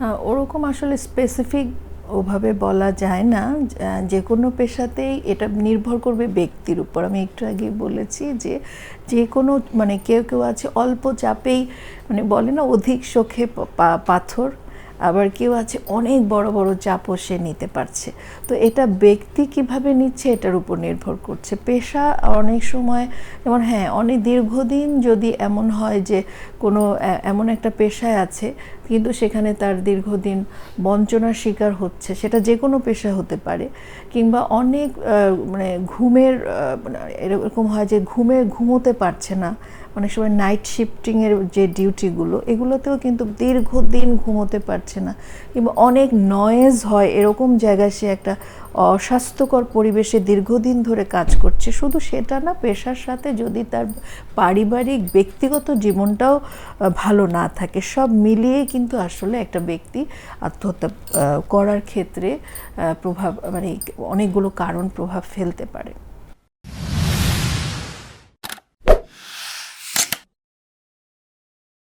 ওরকম আসলে স্পেসিফিক ওভাবে বলা যায় না। যে কোনো পেশাতেই এটা নির্ভর করবে ব্যক্তির উপর। আমি একটু আগে বলেছি যে যে কোনো মানে কেউ কেউ আছে অল্প চাপেই মানে বলে না অধিক পা- পাথর, আবার কেউ আছে অনেক বড় বড় চাপও সে নিতে পারছে। তো এটা ব্যক্তি কীভাবে নিচ্ছে এটার উপর নির্ভর করছে। পেশা অনেক সময়, যেমন হ্যাঁ অনেক দীর্ঘদিন যদি এমন হয় যে কোনো এমন একটা পেশায় আছে কিন্তু সেখানে তার দীর্ঘদিন বঞ্চনার শিকার হচ্ছে। সেটা যে কোনো পেশা হতে পারে কিংবা অনেক মানে ঘুমের মানে এরকম হয় যে ঘুমে ঘুমোতে পারছে না। অনেক সময় নাইট শিফটিংয়ের যে ডিউটিগুলো এগুলোতেও কিন্তু দীর্ঘদিন ঘুমোতে পারছে না। কিংবা অনেক নয়েজ হয়, এরকম জায়গায় সে একটা অস্বাস্থ্যকর পরিবেশে দীর্ঘদিন ধরে কাজ করছে। শুধু সেটা না, পেশার সাথে যদি তার পারিবারিক ব্যক্তিগত জীবনটাও ভালো না থাকে, সব মিলিয়ে কিন্তু আসলে একটা ব্যক্তি আত্মহত্যা করার ক্ষেত্রে প্রভাব মানে অনেকগুলো কারণ প্রভাব ফেলতে পারে।